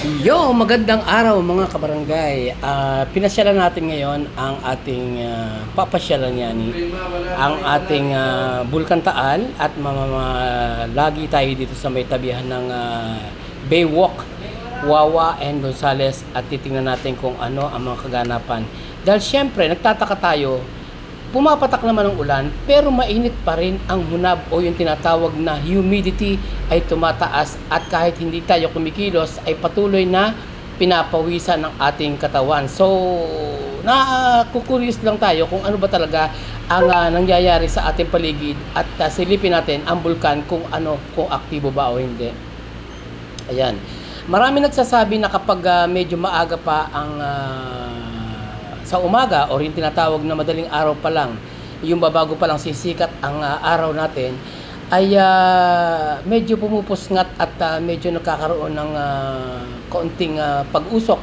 Yo, magandang araw mga kabarangay. Ah, pinasyalan natin ngayon ang ating ah, papasyalan yan ang ating ah, Bulkan Taal at lagi tayo dito sa may tabihan ng ah, Baywalk, Wawa and Gonzales at titingnan natin kung ano ang mga kaganapan. Dahil syempre, nagtataka tayo, pumapatak naman ang ulan pero mainit pa rin ang hunab o yung tinatawag na humidity ay tumataas at kahit hindi tayo kumikilos ay patuloy na pinapawisan ng ating katawan. So, nakukuryos lang tayo kung ano ba talaga ang ah, nangyayari sa ating paligid at ah, silipin natin ang bulkan kung ano, kung aktibo ba o hindi. Ayan. Marami nagsasabi na kapag ah, medyo maaga pa ang ah, sa umaga or yung tinatawag na madaling araw pa lang, yung babago pa lang sisikat ang ah, araw natin, ay ah, medyo pumupusngat at ah, medyo nagkakaroon ng ah, kaunting ah, pag-usok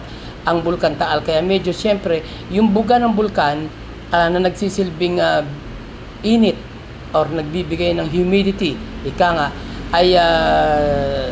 ang Bulkan Taal. Kaya medyo siyempre, yung buga ng bulkan ah, na nagsisilbing ah, init or nagbibigay ng humidity, ika nga, ay ah,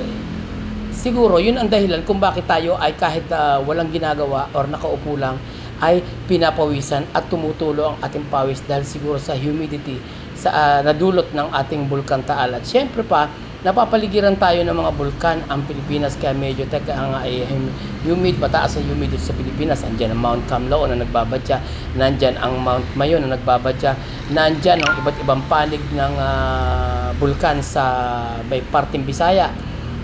siguro yun ang dahilan kung bakit tayo ay kahit ah, walang ginagawa or nakaupo lang ay pinapawisan at tumutulo ang ating pawis dahil siguro sa humidity sa ah, nadulot ng ating bulkan Taal. At syempre pa, napapaligiran tayo ng mga bulkan ang Pilipinas kaya medyo taga nga ay hum- humid, mataas ang humidity sa Pilipinas. Andyan ang Mount Camlao na nagbabadya, nandyan ang Mount Mayon na nagbabadya, nandyan ang iba't ibang panig ng ah, bulkan sa may parting Bisaya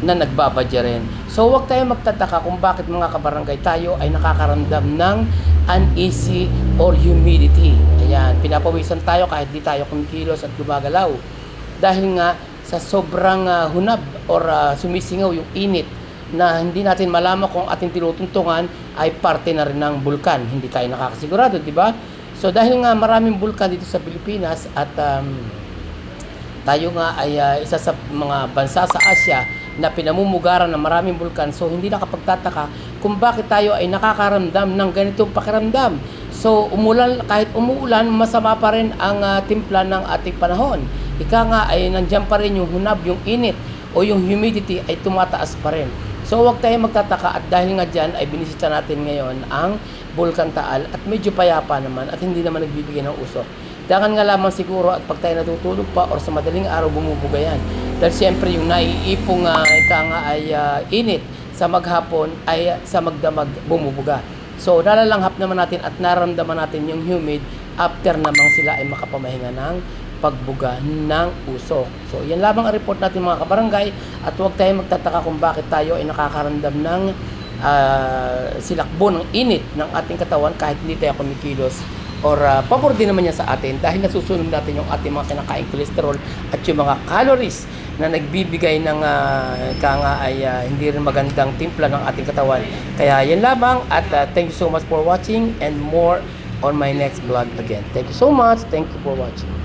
na nagbabadya rin. So huwag tayo magtataka kung bakit mga kabarangay tayo ay nakakaramdam ng uneasy or humidity. Ayan, pinapawisan tayo kahit di tayo kumikilos at gumagalaw. Dahil nga sa sobrang ah, hunab or ah, sumisingaw yung init na hindi natin malaman kung ating tinutuntungan ay parte na rin ng bulkan. Hindi tayo nakakasigurado, di ba? So dahil nga maraming bulkan dito sa Pilipinas at um, tayo nga ay ah, isa sa mga bansa sa Asia na pinamumugaran ng maraming bulkan. So hindi nakapagtataka kung bakit tayo ay nakakaramdam ng ganitong pakiramdam. So umulan kahit umuulan, masama pa rin ang ah, timpla ng ating panahon. Ika nga ay nandiyan pa rin yung hunab, yung init o yung humidity ay tumataas pa rin. So huwag tayo magtataka at dahil nga dyan ay binisita natin ngayon ang Bulkan Taal at medyo payapa naman at hindi naman nagbibigay ng usok. Dakan nga lamang siguro at pag tayo natutulog pa or sa madaling araw bumubuga yan. Dahil siyempre yung naiipong uh, ika nga ay ah, init sa maghapon ay sa magdamag bumubuga. So nalalanghap naman natin at naramdaman natin yung humid after namang sila ay makapamahinga ng pagbuga ng usok. So yan lamang ang report natin mga kabarangay at huwag tayo magtataka kung bakit tayo ay nakakaramdam ng ah, silakbo ng init ng ating katawan kahit hindi tayo kumikilos or uh, pabor din naman niya sa atin dahil nasusunod natin yung ating mga kinakain cholesterol at yung mga calories na nagbibigay ng uh, nga ay ah, hindi rin magandang timpla ng ating katawan. Kaya yan lamang at ah, thank you so much for watching and more on my next vlog again. Thank you so much. Thank you for watching.